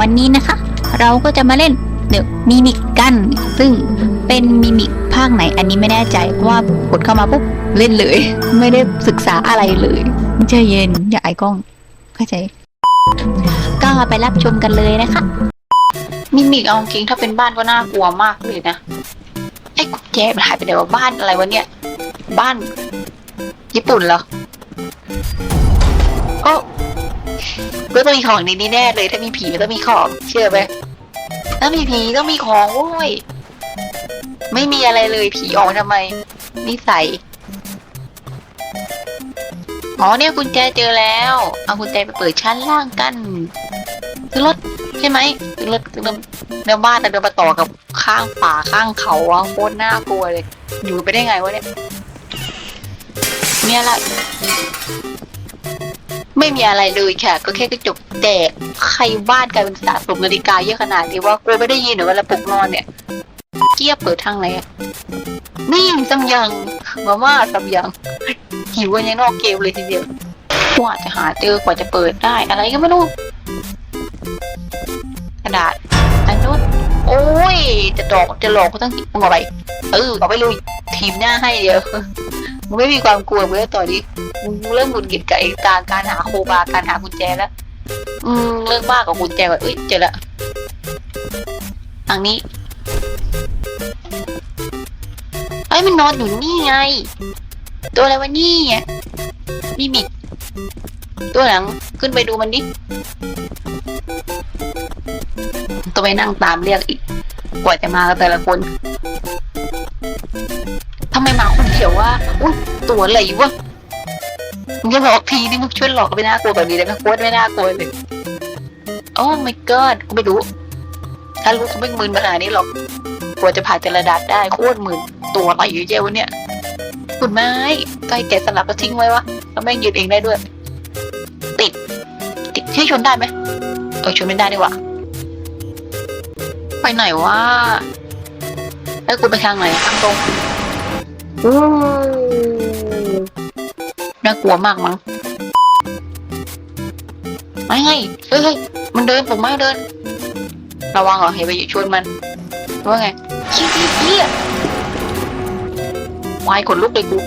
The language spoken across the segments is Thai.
วันนี้นะคะ เราก็จะมาเล่นเดอะมิมิกกัน ซึ่งเป็นมิมิกภาคไหน อันนี้ไม่แน่ใจเพราะว่ากดเข้ามาปุ๊บเล่นเลย ไม่ได้ศึกษาอะไรเลยใจเย็นอย่าไอายกล้อง เข้าใจ ก็ไปรับชมกันเลยนะคะ มิมิกเอาจริงถ้าเป็นบ้านก็น่ากลัวมากเลยนะไอ้กุญแจมันหายไปไหนวะบ้านอะไรวะเนี่ย บ้าน ญี่ปุ่นเหรอโอ้ ก็ต้องมีของในนี้แน่เลย ถ้ามีผีมันต้องมีของ เชื่อไหมถ้ามีผีต้องมีของโว้ย ไม่มีอะไรเลยผีออกมาทำไม นิสัย อ๋อเนี่ยกุญแจเจอแล้ว เอากุญแจไปเปิดชั้นล่างกันซื้อรถใช่ไหมซื้อรถซื้อรถเนื้อบ้านแต่เดินมาต่อกับข้างป่าข้างเขาอะโคตรน่ากลัวเลย อยู่ไปได้ไงวะเนี่ยมีอะไร ไม่มีอะไรเลยค่ะ ก็แค่กระจกแตกใครบ้านกลายเป็นสะสมนาฬิกาเยอะขนาดนี้ว่ากูไม่ได้ยินเหรอวลาเราปลุกนอนเนี่ย เกียบเปิดทางไหนอะนี่ซัมยังมาม่าซัมยังหิวกันยังนอกเกมเลยทีเดียวกว่าจะหาเจอกว่าจะเปิดได้ อะไรก็ไม่รู้กระดาษอันนู้นโอ้ย จะดอกจะหลอกก็ต้องมึงเอาไปเออเอาไปลุยทีมหน้าให้เดียว มึงไม่มีความกลัวเมื่อต่อนนี้มึงเริ่มหงุดหงิดกับไอ้ตาการหาโคบาการหากุญแจแล้วอืมเรื่องบ้ากับกุญแจแบบเอ้ยเจอละทางนี้ไอ้มันนอนอยู่นี่ไง ตัวอะไรวะนี่อะมีมิกตัวหลังขึ้นไปดูมันดิต้องไปนั่งตามเรียกอีก กว่าจะมากแต่ละคน เดียววะอุ้ยตัวอะไรวะมึงจะหลอกทีนี่มึงช่วยหลอกไม่น่ากลัวแบบนี้ได้ไหมโคตรไม่น่ากลัวเลยโอ้ my god กูไม่รู้ ถ้ารู้กูไม่มึนขนาดนี้หรอกกว่าจะผ่านแต่ละดัดได้โคตรมึนตัวอะไรอยู่เจ้าวะเนี่ยคุณไม้ใกล้แกะสลักก็ทิ้งไว้วะแล้วแม่งยืนเองได้ด้วย ติด ติดที่ชนได้ไหมเออชนไม่ได้ดีกว่าไปไหนวะแล้วกูไปทางไหนทางตรง น่ากลัวมากมั้งไม่ไงเฮ้ยมันเดินผมไม่เดิน ระวังเหรอเฮ้ยไปชวนมันว่าไงชี้ชี้เหี้วายขนลุกเลยกู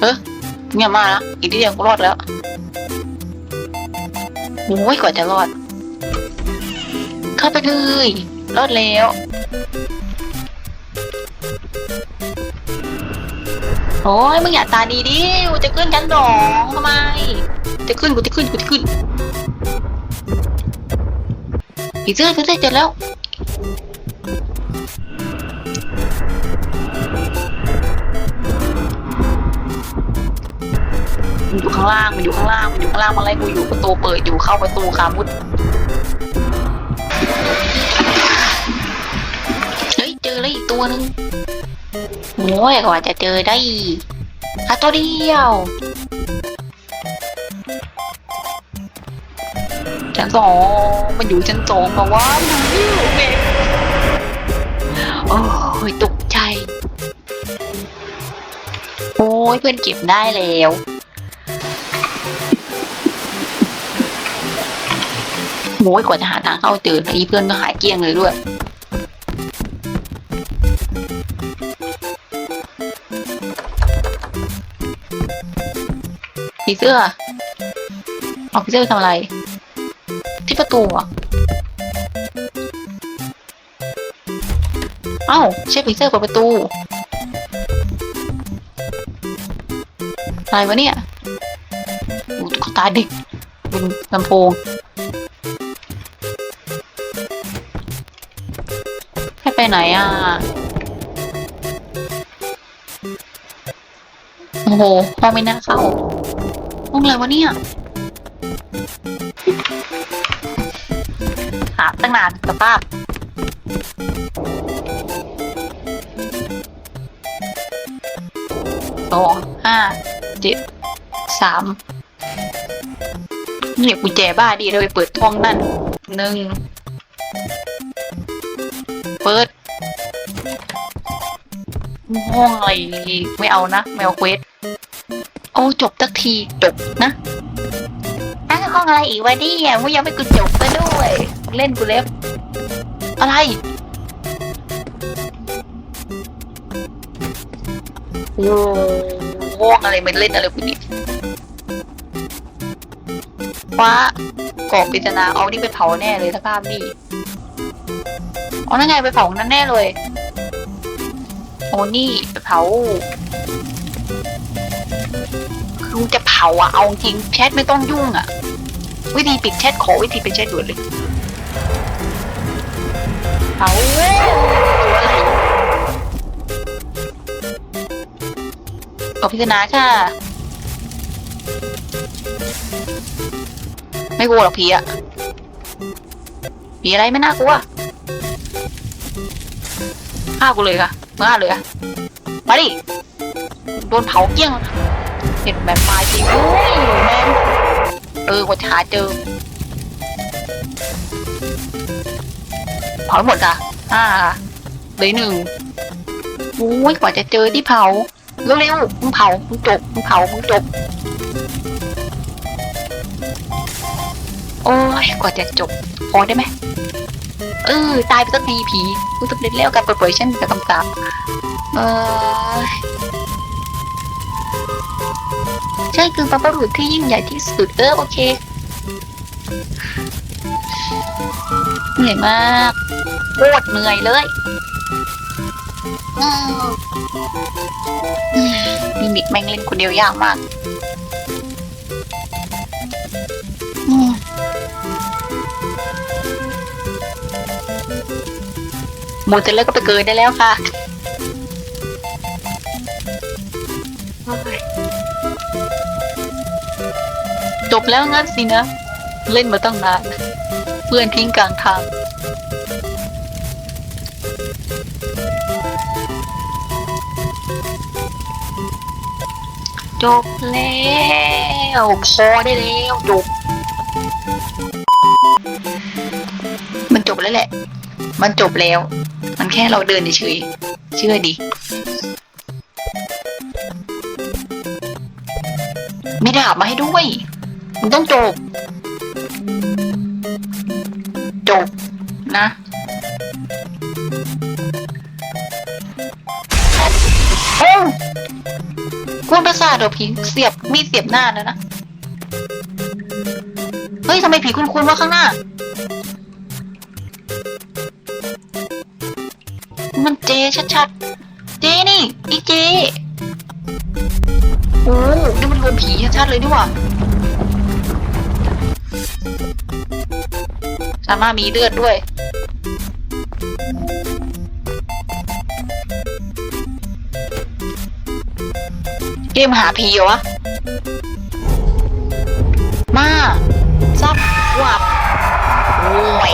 เออเนี่ยมานะอีกทีเดียวกูรอดแล้วโอ้ยกว่าจะรอด เข้าไปเลย รอดแล้ว โอ้ยมึงอย่าตาดีดิกูจะขึ้นชั้นสองทำไม จะขึ้นกูจะขึ้นกูจะขึ้นผีเสื้อผีเสื้อเจอแล้วมันอยู่ข้างล่างมันอยู่ข้างล่างมันอยู่ข้างล่างมาไล่กูอยู่ประตูเปิดอยู่เข้าประตูคามุดเฮ้ยเจอแล้วอีกตัวหนึง โอ้ยกว่าจะเจอได้อะตัวเดียวชั้นสองมันอยู่ชั้นสองมาว่ามันอยู่นี่โอเคโอ้ยตกใจ โอ้ยเพื่อนเก็บได้แล้วโอ้ยกว่าจะหาทางเข้าเจอไอ้เพื่อนก็หายเกลี้ยงเลยด้วย ผีเสื้อเอาผีเสื้อไปทำอะไร ที่ประตูอะเอ้าใช่ผีเสื้อเปิดประตูอะไรวะเนี่ยโอ้เขาตาเด็กเป็นลำโพงให้ไปไหนอะ โอ้โหห้องไม่น่าเข้า ห้องอะไรวะเนี่ย หาตั้งนานสภาสองห้าเจ็ดสามเนี่ยกุญแจบ้าดีเราไปเปิดห้องนั่นหนึ่งเปิดห้องอะไรไม่เอานะไม่เอาเควส อ้จบสักทีจบนะอะขห้องอะไรอีกวะเนี่ยมึงยังไม่กูจบซะด้วย เล่นกูเล็บ อะไร โอ้โหอะไรมันเล่นอะไรกูนี่ว้ากล่องปริศนาเอานี่ไปเผาแน่เลยสภาพนี่เอานั่นไงไปเผานั่นแน่เลยโอ้นี่ไปเผา คือจะเผาอะเอาจริงแชทไม่ต้องยุ่งอะวิธีปิดแชทขอวิธีปิดแชทด่วนเลยเผาตัวอะไรเอาพิจารณาค่ะ ไม่กลัวหรอกผีอะผีอะไรไม่น่ากลัวฆ่ากูเลยค่ะเมื่อเลยค่ะมาดิโดนเผาเกลี้ยง ห็นแบบไฟจริงโอ้ยแม่งเออกว่าจะหาเจอเผาหมดอะอ่าเลยหนึ่งโอ้ยกว่าจะเจอที่เผาเร็วๆมึงเผามึงจบมึงเผามึงจบโอ้ยกว่าจะจบพอได้ไหมเออตายไปสักทีผีกูสำเร็จแล้วการเปิดเผยเช่นกับคำสาปเออ ใช่คือบรรพบุรุษที่ยิ่งใหญ่ที่สุดเออโอเค เหนื่อยมากโคตรเหนื่อยเลยมอืมมิมิกแมงเล่นคนเดียวยากมากหมดเสร็จแล้วก็ไปเกินได้แล้วค่ะ แล้วงั้นสินะ เล่นมาตั้งนาน เพื่อนทิ้งกลางทาง จบแล้วพอได้แล้วจบ มันจบแล้วแหละ มันจบแล้ว มันแค่เราเดินเฉยเชื่อดิมีดาบมาให้ด้วย มันต้องจบ จบ นะ โอ้กวนประสาทเดี๋ยวผีเสียบ มีดเสียบหน้าแล้วนะ เฮ้ยทำไมผีคุ้นๆว่าข้างหน้า มันเจชัดๆ เจนี่อีเจโอ้นี่มันรวมผีชัดๆเลยนี่หว่า อามามีเลือดด้วย เกมหาผีเหรอวะ มาซับวับโอ้ย